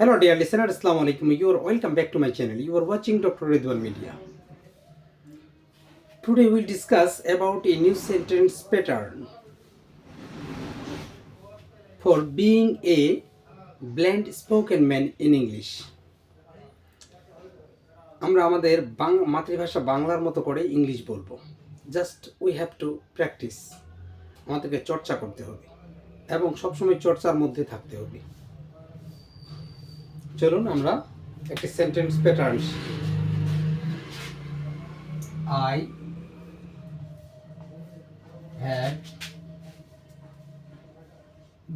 Hello, dear listener. Assalamu alaikum. You are welcome back to my channel. You are watching Dr. Ridwan Media. Today we'll discuss about a new sentence pattern for being a blind spoken man in English. আমরা আমাদের বাং মাতৃভাষা বাংলার মতো করে English বলব just we have to practice আমাদেরকে চর্চা করতে হবে এবং সবসময় চর্চার মধ্যে থাকতে হবে চলুন আমরা একটি সেন্টেন্স প্যাটার্ন শিখি। I had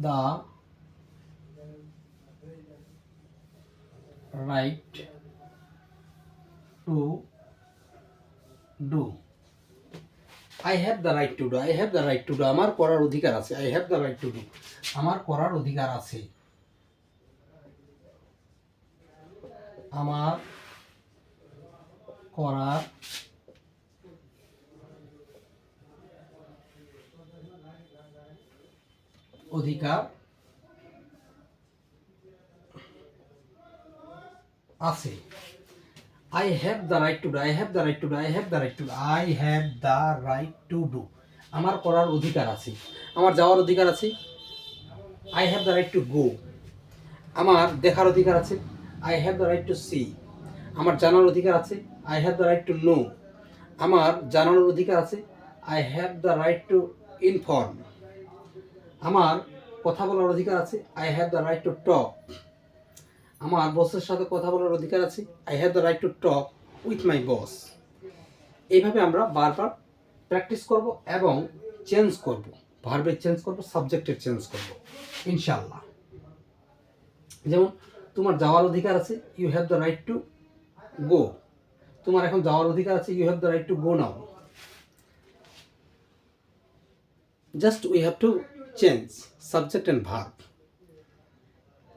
the right to do I have the right to do I have the right to do আমার করার অধিকার আছে। I have the right to do আমার করার অধিকার আছে। আমার করার অধিকার আছে। I have the right to do I have the right to do I have the right to do I have the right to do আমার করার অধিকার আছে। আমার যাওয়ার অধিকার আছে। I have the right to go আমার দেখার অধিকার আছে। I have the right to see আমার জানার অধিকার আছে I have the right to know আমার জানানোর অধিকার আছে I have the right to inform আমার কথা বলার অধিকার আছে I have the right to talk আমার বসের সাথে কথা বলার অধিকার আছে I have the right to talk with my boss এইভাবে আমরা বারবার প্র্যাকটিস করব এবং চেঞ্জ করব ভার্বের চেঞ্জ করব সাবজেক্টের চেঞ্জ করব ইনশাল্লাহ যেমন তোমার যাওয়ার অধিকার আছে you have the right to go তোমার এখন যাওয়ার অধিকার আছে you have the right to go now just we have to change subject and verb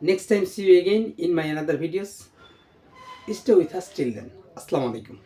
next time see you again in my another videos stay with us till then আসসালামু আলাইকুম